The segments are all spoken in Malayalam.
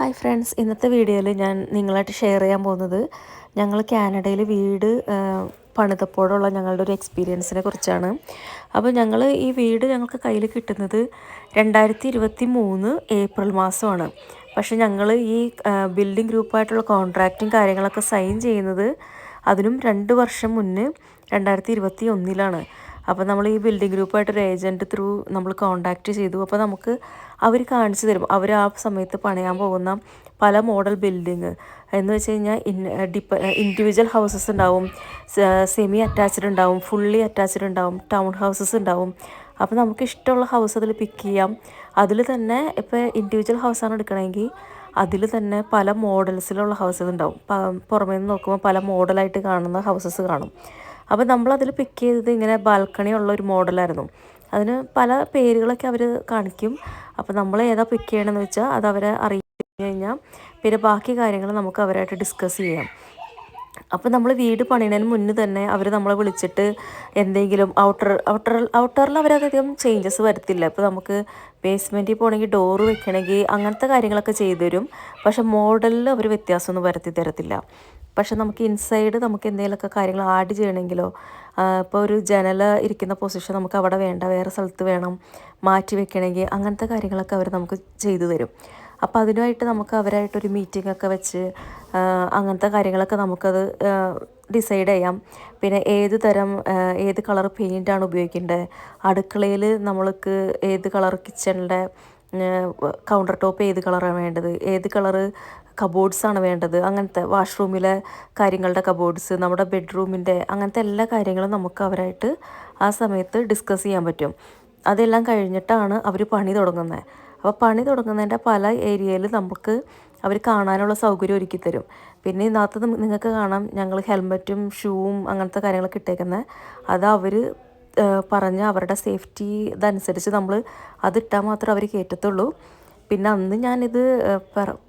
ഹായ് ഫ്രണ്ട്സ് ഇന്നത്തെ വീഡിയോയിൽ ഞാൻ നിങ്ങളായിട്ട് ഷെയർ ചെയ്യാൻ പോകുന്നത് ഞങ്ങൾ കാനഡയിൽ വീട് പണിതപ്പോഴുള്ള ഞങ്ങളുടെ ഒരു എക്സ്പീരിയൻസിനെ കുറിച്ചാണ്. അപ്പോൾ ഞങ്ങൾ ഈ വീട് ഞങ്ങൾക്ക് കയ്യിൽ കിട്ടുന്നത് രണ്ടായിരത്തി ഇരുപത്തി മൂന്ന് ഏപ്രിൽ മാസമാണ്. പക്ഷേ ഞങ്ങൾ ഈ ബിൽഡിംഗ് ഗ്രൂപ്പായിട്ടുള്ള കോൺട്രാക്റ്റും കാര്യങ്ങളൊക്കെ സൈൻ ചെയ്യുന്നത് അതിനും രണ്ട് വർഷം മുന്നേ രണ്ടായിരത്തി ഇരുപത്തി ഒന്നിലാണ് അപ്പോൾ നമ്മൾ ഈ ബിൽഡിംഗ് ഗ്രൂപ്പായിട്ട് ഒരു ഏജന്റ് ത്രൂ നമ്മൾ കോണ്ടാക്റ്റ് ചെയ്തു. അപ്പോൾ നമുക്ക് അവർ കാണിച്ചു തരും. അവർ ആ സമയത്ത് പണിയാൻ പോകുന്ന പല മോഡൽ ബിൽഡിങ് എന്ന് വെച്ച് കഴിഞ്ഞാൽ ഡിപ്പ ഇൻഡിവിജ്വൽ ഹൗസസ് ഉണ്ടാവും സെമി അറ്റാച്ച്ഡ് ഉണ്ടാവും ഫുള്ളി അറ്റാച്ച്ഡ് ഉണ്ടാവും ടൗൺ ഹൗസസ് ഉണ്ടാവും. അപ്പോൾ നമുക്ക് ഇഷ്ടമുള്ള ഹൗസ് അതിൽ പിക്ക് ചെയ്യാം. അതിൽ തന്നെ ഇപ്പോൾ ഇൻഡിവിജ്വൽ ഹൗസാണ് എടുക്കണമെങ്കിൽ അതിൽ തന്നെ പല മോഡൽസിലുള്ള ഹൗസസ് ഉണ്ടാവും. പുറമേ നിന്ന് നോക്കുമ്പോൾ പല മോഡലായിട്ട് കാണുന്ന ഹൗസസ് കാണും. അപ്പോൾ നമ്മളതിൽ പിക്ക് ചെയ്തത് ഇങ്ങനെ ബാൽക്കണി ഉള്ള ഒരു മോഡലായിരുന്നു അതിന് പല പേരുകളൊക്കെ അവർ കാണിക്കും. അപ്പോൾ നമ്മൾ ഏതാ പിക്ക് ചെയ്യണമെന്ന് വെച്ചാൽ അത് അവരെ അറിയിച്ചു കഴിഞ്ഞാൽ പിന്നെ ബാക്കി കാര്യങ്ങൾ നമുക്ക് അവരായിട്ട് ഡിസ്കസ് ചെയ്യാം. അപ്പോൾ നമ്മൾ വീട് പണിയണതിന് മുന്നേ തന്നെ അവർ നമ്മളെ വിളിച്ചിട്ട് എന്തെങ്കിലും ഔട്ടർ ഔട്ടർ ഔട്ടറിൽ അവരധികം ചേഞ്ചസ് വരത്തില്ല. ഇപ്പോൾ നമുക്ക് ബേസ്മെന്റിൽ പോകണമെങ്കിൽ ഡോറ് വെക്കണമെങ്കിൽ അങ്ങനത്തെ കാര്യങ്ങളൊക്കെ ചെയ്തു തരും പക്ഷേ മോഡലിൽ അവർ വ്യത്യാസമൊന്നും വരുത്തി തരത്തില്ല. പക്ഷെ നമുക്ക് ഇൻസൈഡ് നമുക്ക് എന്തെങ്കിലുമൊക്കെ കാര്യങ്ങൾ ആഡ് ചെയ്യണമെങ്കിലോ ഇപ്പോൾ ഒരു ജനൽ ഇരിക്കുന്ന പൊസിഷൻ നമുക്ക് അവിടെ വേണ്ട വേറെ സ്ഥലത്ത് വേണം മാറ്റി വെക്കണമെങ്കിൽ അങ്ങനത്തെ കാര്യങ്ങളൊക്കെ അവർ നമുക്ക് ചെയ്തു തരും. അപ്പോൾ അതിനായിട്ട് നമുക്ക് അവരായിട്ടൊരു മീറ്റിംഗ് ഒക്കെ വെച്ച് അങ്ങനത്തെ കാര്യങ്ങളൊക്കെ നമുക്കത് ഡിസൈഡ് ചെയ്യാം. പിന്നെ ഏത് തരം ഏത് കളർ പെയിന്റാണ് ഉപയോഗിക്കേണ്ടത് അടുക്കളയിൽ നമ്മൾക്ക് ഏത് കളർ കിച്ചണിന്റെ കൗണ്ടർ ടോപ്പ് ഏത് കളറാണ് വേണ്ടത്? ഏത് കളറ് കബോർഡ്സ് ആണ് വേണ്ടത്. അങ്ങനത്തെ വാഷ്റൂമിലെ കാര്യങ്ങളുടെ കബോർഡ്സ് നമ്മുടെ ബെഡ്റൂമിന്റെ അങ്ങനത്തെ എല്ലാ കാര്യങ്ങളും നമുക്ക് അവരായിട്ട് ആ സമയത്ത് ഡിസ്കസ് ചെയ്യാൻ പറ്റും. അതെല്ലാം കഴിഞ്ഞിട്ടാണ് അവർ പണി തുടങ്ങുന്നത്. അപ്പോൾ പണി തുടങ്ങുന്നതിന്റെ പല ഏരിയയിൽ നമുക്ക് അവർ കാണാനുള്ള സൗകര്യം ഒരുക്കി തരും. പിന്നെ ഇതിനകത്ത് നിങ്ങൾക്ക് കാണാം ഞങ്ങൾ ഹെൽമറ്റും ഷൂവും അങ്ങനത്തെ കാര്യങ്ങളൊക്കെ ഇട്ടേക്കുന്നത് അത് അവർ പറഞ്ഞ് അവരുടെ സേഫ്റ്റി ഇതനുസരിച്ച് നമ്മൾ അതിട്ടാൽ മാത്രമേ അവർ കയറ്റത്തുള്ളൂ പിന്നെ അന്ന് ഞാനിത്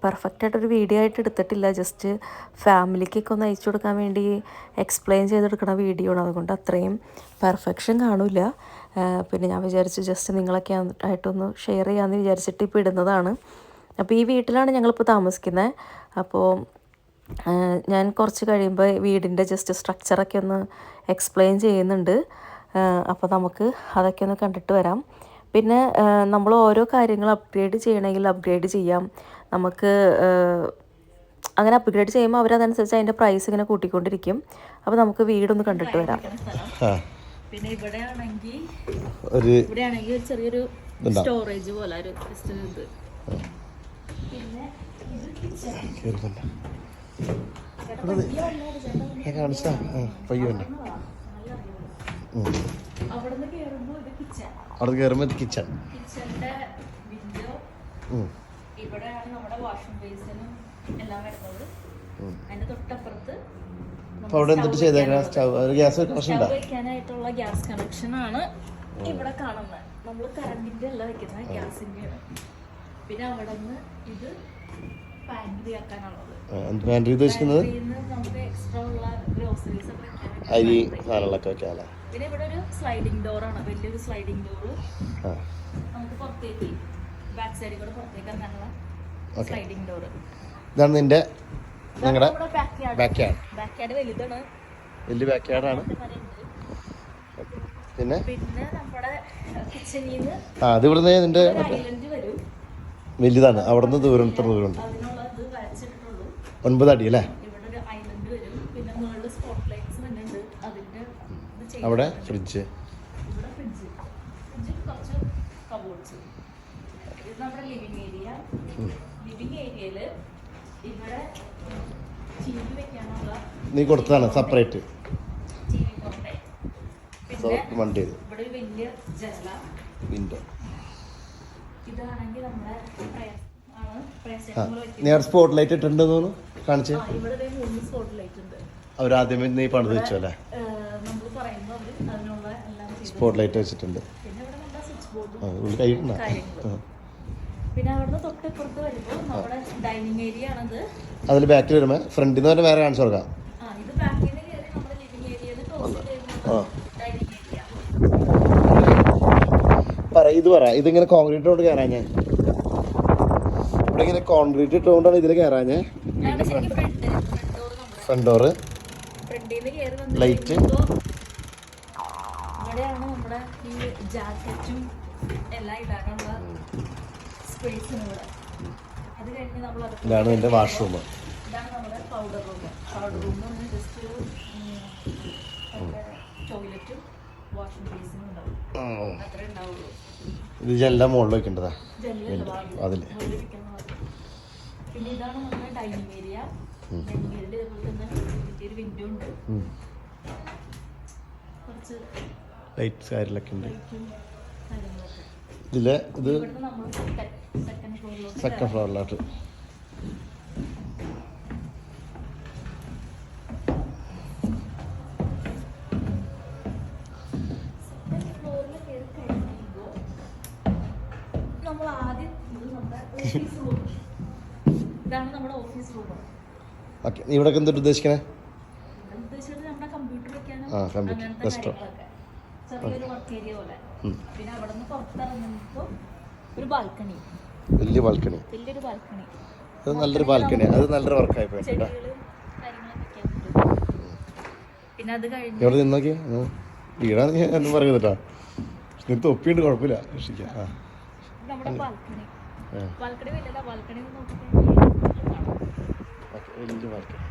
പെർഫെക്റ്റ് ആയിട്ടൊരു വീഡിയോ ആയിട്ട് എടുത്തിട്ടില്ല. ജസ്റ്റ് ഫാമിലിക്കൊക്കെ ഒന്ന് അയച്ചു കൊടുക്കാൻ വേണ്ടി എക്സ്പ്ലെയിൻ ചെയ്തെടുക്കുന്ന വീഡിയോ ആണ്. അതുകൊണ്ട് അത്രയും പെർഫെക്ഷൻ കാണില്ല പിന്നെ ഞാൻ വിചാരിച്ചു ജസ്റ്റ് നിങ്ങളൊക്കെ ആയിട്ടൊന്ന് ഷെയർ ചെയ്യാമെന്ന് വിചാരിച്ചിട്ട് ഇപ്പോൾ ഇടുന്നതാണ്. അപ്പോൾ ഈ വീട്ടിലാണ് ഞങ്ങളിപ്പോൾ താമസിക്കുന്നത് അപ്പോൾ ഞാൻ കുറച്ച് കഴിയുമ്പോൾ വീടിന്റെ ജസ്റ്റ് സ്ട്രക്ചറൊക്കെ ഒന്ന് എക്സ്പ്ലെയിൻ ചെയ്യുന്നുണ്ട്. അപ്പോൾ നമുക്ക് അതൊക്കെ ഒന്ന് കണ്ടിട്ട് വരാം. പിന്നെ നമ്മൾ ഓരോ കാര്യങ്ങൾ അപ്ഗ്രേഡ് ചെയ്യണമെങ്കിൽ അപ്ഗ്രേഡ് ചെയ്യാം. നമുക്ക് അങ്ങനെ അപ്ഗ്രേഡ് ചെയ്യുമ്പോൾ അവരതനുസരിച്ച് അതിന്റെ പ്രൈസ് ഇങ്ങനെ കൂട്ടിക്കൊണ്ടിരിക്കും. അപ്പോൾ നമുക്ക് വീടൊന്ന് കണ്ടിട്ട് വരാം. പിന്നെ ഇവിടെ ആണെങ്കിൽ ഒരു ഇവിടെ ആണെങ്കിൽ ഒരു ചെറിയൊരു സ്റ്റോറേജ് പോലെ ഒരു ഉണ്ട് പിന്നെ ഇത് ദേ. കാണിച്ചാ. ആ പയ്യ അവിടെ കയറുമ്പോൾ ഇത് കിച്ചൺ ഇവിടെയാണ് നമ്മുടെ വാഷിംഗ് ബേസിനും എല്ലാം വരുന്നത്. അതിന്റെ തൊട്ടപ്പുറത്ത് അപ്പോൾ അവിടെ എന്തിട്ട് ചെയ്തേക്കണം സ്റ്റവ്. ഗ്യാസ് കണക്ഷൻ വെക്കാനായിട്ടുള്ള ഗ്യാസ് കണക്ഷൻ ആണ് ഇവിടെ കാണുന്നത്. നമ്മൾ കറണ്ടിന്റെ അല്ല വെക്കുന്നത് ഗ്യാസിന്റെ ആണ് പിന്നെ അവിടെ നിന്ന് ഇത് പാൻട്രി ഉദ്ദേശിക്കുന്നത്. അരി സാധനങ്ങളൊക്കെ വെക്കാല്ലേ? പിന്നെ ഇവിടെ ഒരു സ്ലൈഡിംഗ് ഡോർ ആണ്. വലിയൊരു സ്ലൈഡിംഗ് ഡോർ നമുക്ക് പുറത്തേക്ക് ബാക്ക് സൈഡിൽ കൂടെ പുറത്തേക്ക് ഇറങ്ങാനുള്ള സ്ലൈഡിംഗ് ഡോർ ഇതാണ് നിന്റെ ബാക്ക് യാർഡ് ബാക്ക് യാർഡ് വലുതാണ്. വലിയ ബാക്ക് യാർഡാണ് പിന്നെ? പിന്നെ നമ്മുടെ കിച്ചണിൽ നിന്ന് ആ അത് ഇവിടുന്ന് നിന്റെ വലുതാണ്. അവിടുന്ന് ദൂരം ഇത്ര ദൂരമുണ്ട്. ഒൻപത് അടി അല്ലേ അവിടെ ഫ്രിഡ്ജ് നീ കൊടുത്തതാണ് സെപ്പറേറ്റ് വണ്ടി. വിൻഡോ ഇതാണെങ്കിൽ നമ്മുടെ പ്രയർ ആണ് പ്രയർ ആ സ്റ്റേഷൻ പോലെ നീ സ്പോട്ട് ലൈറ്റ് ഇട്ടുണ്ട് കാണിച്ച് അവർ ആദ്യമേ നീ പണിത് വെച്ചു അല്ലേ? സ്പോട്ട് ലൈറ്റ് വെച്ചിട്ടുണ്ട്. പിന്നെ അവിടുന്ന് തൊട്ടിപ്പുറത്ത് വരുമ്പോൾ നമ്മുടെ ഡൈനിങ് ഏരിയ ആണത്. അതിൽ ബാക്കിൽ വരുമ്പോൾ ഫ്രണ്ടിൽ നിന്ന് തന്നെ വേറെ കാണിച്ചു കൊടുക്കാം. പറ ഇത് പറ. ഇതിങ്ങനെ കോൺക്രീറ്റ് കൊണ്ട് കയറാൻ ഞാൻ. ഇവിടെ ഇങ്ങനെ കോൺക്രീറ്റ് ഇട്ടുകൊണ്ടാണ് ഇതിൽ കയറാഞ്ഞേ ഫ്രണ്ട് ഡോറ് ലൈറ്റ് ഇതാണ് എന്റെ വാഷ്റൂം ഇത് ജെല്ലാം മുകളിൽ വെക്കേണ്ടതാ? അതിൽ. പിന്നെ ഇതാണ് നമ്മുടെ ഡൈനിങ് ഏരിയ ഡൈനിങ് ഏരിയയിൽ ഇതുപോലെ തന്നെ വലിയൊരു വിൻഡോ ഉണ്ട്. കുറച്ച് ലൈറ്റ്സ് കാര്യങ്ങളൊക്കെ ഉണ്ട്. ഇതിലെ ഇത് സെക്കൻഡ് ഫ്ലോറിലോട്ട് ഇതാണ് നമ്മുടെ ഓഫീസ് റൂം ഓക്കെ ഇവിടെ എന്തിട്ട് ഉദ്ദേശിക്കണേ? ഉദ്ദേശിച്ചത് നമ്മുടെ കമ്പ്യൂട്ടർ വെക്കാനും ആ, കമ്പ്യൂട്ടർ അങ്ങനത്തെ ചെറിയൊരു വർക്ക് ഏരിയ പോലെ. പിന്നെ അവിടെ നിന്ന് പുറത്തിറങ്ങുമ്പോൾ ഒരു ബാൽക്കണി വലിയ ബാൽക്കണി വലിയൊരു ബാൽക്കണി അത് നല്ലൊരു ബാൽക്കണി അത് നല്ലൊരു വർക്കായി പോയി പിന്നെ അത് കഴിഞ്ഞ് ഇവിടെ വീടാണ് ഞാൻ എന്നും പറയുന്നത് കേട്ടോ. നീ തൊപ്പിയുണ്ട് കുഴപ്പമില്ല. രക്ഷിക്കാം. ആ. നമ്മുടെ ബാൽക്കണി. ബാൽക്കണി ബാൽക്കണി ഓക്കെ വലിയ ബാൽക്കണി.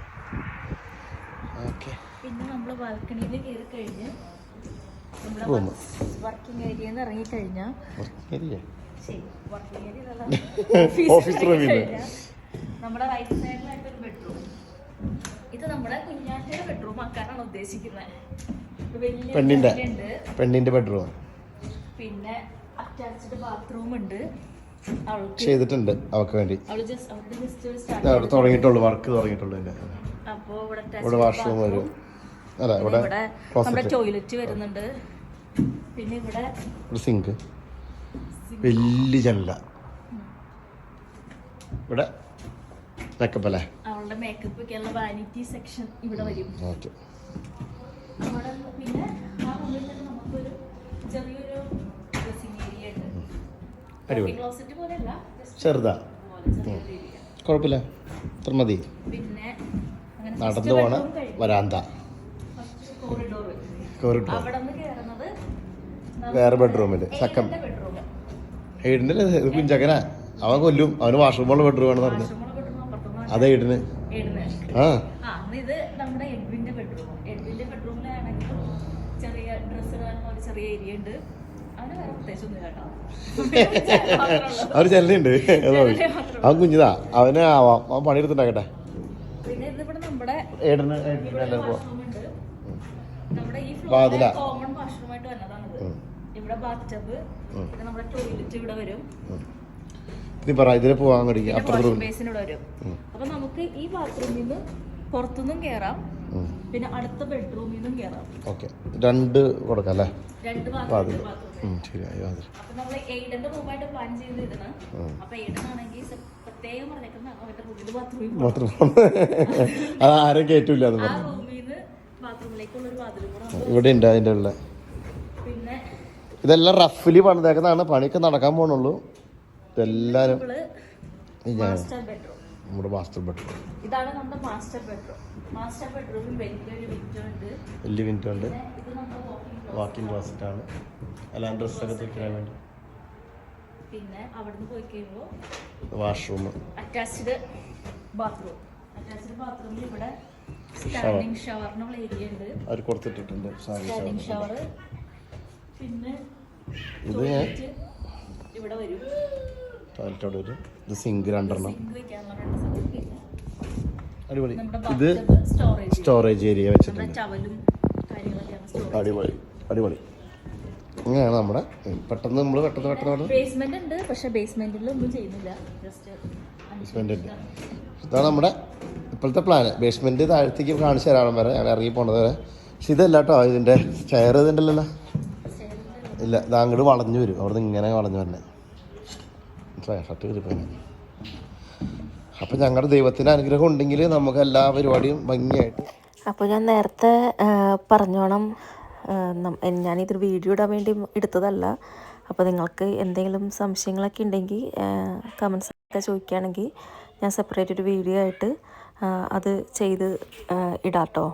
ഓക്കെ. പിന്നെ നമ്മൾ ബാൽക്കണിയിൽ കയറി കഴിഞ്ഞ് നമ്മുടെ. വർക്കിംഗ് ഏരിയയിൽ നിന്ന് ഇറങ്ങിക്കഴിഞ്ഞാൽ ഏരിയ ശരി വർക്കിംഗ് ഏരിയ നമ്മുടെ റൈറ്റ് സൈഡിലായിട്ട് ഒരു ബെഡ്റൂം ഇത് നമ്മുടെ കുഞ്ഞാറ്റയുടെ ബെഡ്റൂം ആക്കാനാണ് ഉദ്ദേശിക്കുന്നത് പെണ്ണിന്റെ. പെണ്ണിന്റെ ബെഡ്റൂം പിന്നെ അറ്റാച്ച്ഡ് ബാത്റൂം ഉണ്ട്. ചെയ്തിട്ടുണ്ട് അവൾക്ക് വേണ്ടി. അവിടെ തുടങ്ങിയിട്ടുള്ളൂ വർക്ക് തുടങ്ങിയിട്ടുള്ളൂ ഇവിടെ വാഷ്റൂം വരും. അല്ല ഇവിടെ ടോയ്ലറ്റ് വരുന്നുണ്ട്. പിന്നെ ഇവിടെ സിങ്ക് വലിയ ജനല. ഇവിടെ മേക്കപ്പ് അല്ലേ? അവളുടെ മേക്കപ്പ് വാനിറ്റി സെക്ഷൻ ഇവിടെ വരും. അവിടെ പിന്നെ ആ റൂമിൽ തന്നെ നമുക്കൊരു ചെറിയൊരു അടിപൊളി. ചെറുതാ. കുഴപ്പമില്ല. ഇത്ര മതി. നടന്നു പോണ വരാന്ത. കോറിഡോർ വേറെ ബെഡ്റൂമിൽ സെക്കൻഡ് ബെഡ്റൂം എയ്ഡിന്റെ ഇത് കുഞ്ചക്കനാ. അവൻ കൊല്ലും. അവന് വാഷ്റൂമുള്ള ബെഡ്റൂം ആണെന്ന് പറഞ്ഞു അതെ ഹെയ്ഡിന് ആ. ചെറിയ ഡ്രസ്സ് ഇടാനും ഒരു ചെറിയ ഏരിയ ഉണ്ട്. അവർ ചെല്ലുണ്ട് അവൻ കുഞ്ഞിതാ. അവന് ആവാം. അവൻ പണിയെടുത്തുണ്ടാക്കട്ടെ ഏടിന് വാതിലാ. നീ പറ ഇതിൽ പോവാൻ വരും. അപ്പൊ നമുക്ക് ഈ ബാത്റൂമിൽ നിന്ന് പുറത്തുനിന്നും കയറാം പിന്നെ അടുത്ത ബെഡ്റൂമിൽ നിന്നും കേറാം. ഓക്കെ. രണ്ട് കൊടുക്കാം അല്ലേ? രണ്ട് വാതിൽ ശരിയായി വാതിൽ അപ്പൊ നമ്മൾ എയ്ഡന്റെ റൂമായിട്ട് പ്ലാൻ ചെയ്തിരുന്നു ഇടണം അപ്പൊ എയ്ഡനാണെങ്കിൽ പ്രത്യേകം പറഞ്ഞേക്കുന്ന അവന്റെ റൂമിൽ ബാത്റൂമിൽ മാത്രം അത് ആരും കയറ്റൂല എന്ന് ആ പറഞ്ഞു. റൂമിൽ നിന്ന് ബാത്റൂമിലേക്കുള്ള ഒരു വാതിലും കൂടെ നമ്മൾ ഇവിടെ ഉണ്ട് അതിന്റെ ഉള്ള പിന്നെ ഇതെല്ലാം റഫിലി പണിതേക്കുന്നതാണ്. പണിക്ക് നടക്കാൻ പോണുള്ളൂ. ഇതെല്ലാരും നമ്മൾ മാസ്റ്റർ ബെഡ്റൂം നമ്മുടെ മാസ്റ്റർ ബെഡ്റൂം ഇതാണ് നമ്മുടെ മാസ്റ്റർ ബെഡ്റൂം മാസ്റ്റർ ബെഡ്റൂമിൽ വലിയൊരു വിൻഡോ ഉണ്ട്. വലിയ വിൻഡോ ഉണ്ട്. പിന്നെ വാക്കിംഗ് ക്ലോസറ്റാണ് എല്ലാം ഡ്രസ്സൊക്കെ തയ്ക്കാൻ വേണ്ടി. പിന്നെ അവിടുന്ന് പോയി കഴിയുമ്പോൾ വാഷ്റൂം അറ്റാച്ച്ഡ് ബാത്റൂം അറ്റാച്ച്ഡ് ബാത്റൂമിൽ ഇവിടെ സ്റ്റാൻഡിങ് ഷവറിനുള്ള ഏരിയ ഉണ്ട്. അവർ കൊടുത്തിട്ടുണ്ട് സ്റ്റാൻഡിങ് ഷവർ പിന്നെ ഇത് ഇവിടെ വരും. ടോയ്ലറ്റ് അവിടെ വരും. ഇത് സിങ്ക് രണ്ടെണ്ണം. അടിപൊളി. ഇത് സ്റ്റോറേജ് ഏരിയ വെച്ചിട്ടുണ്ട്. അടിപൊളി. അടിപൊളി. ഇങ്ങനെയാണ് നമ്മുടെ പെട്ടെന്ന് നമ്മൾ പെട്ടെന്ന് പെട്ടെന്ന് ബേസ്മെന്റ് ഉണ്ട് പക്ഷെ ബേസ്മെന്റിൽ ഒന്നും ചെയ്യുന്നില്ല. ജസ്റ്റ് ബേസ്മെന്റ് ഉണ്ട് ഇതാണ് നമ്മുടെ ഇപ്പോഴത്തെ പ്ലാന് ബേസ്മെന്റ് താഴത്തേക്ക് കാണിച്ചു തരാൻ വരെ. ഞാൻ ഇറങ്ങി പോണത് വരെ. പക്ഷെ ഇതല്ല കേട്ടോ ഇതിന്റെ ചെയർ ഇതുണ്ടല്ലോ ഇല്ല ഇത് അങ്ങോട്ട് വളഞ്ഞു വരും. അവിടുന്ന് ഇങ്ങനെ വളഞ്ഞു വരണേ. മനസ്സിലായോ? ഷർട്ട് അപ്പം ഞങ്ങളുടെ ദൈവത്തിന്റെ അനുഗ്രഹം ഉണ്ടെങ്കിൽ നമുക്ക് എല്ലാ പരിപാടിയും ഭംഗിയായിട്ട് അപ്പോൾ ഞാൻ നേരത്തെ പറഞ്ഞോണം. ഞാനിതൊരു വീഡിയോ ഇടാൻ വേണ്ടി എടുത്തതല്ല. അപ്പോൾ നിങ്ങൾക്ക് എന്തെങ്കിലും സംശയങ്ങളൊക്കെ ഉണ്ടെങ്കിൽ കമൻസ് ഒക്കെ ചോദിക്കുകയാണെങ്കിൽ ഞാൻ സെപ്പറേറ്റ് ഒരു വീഡിയോ ആയിട്ട് അത് ചെയ്ത് ഇടാം കേട്ടോ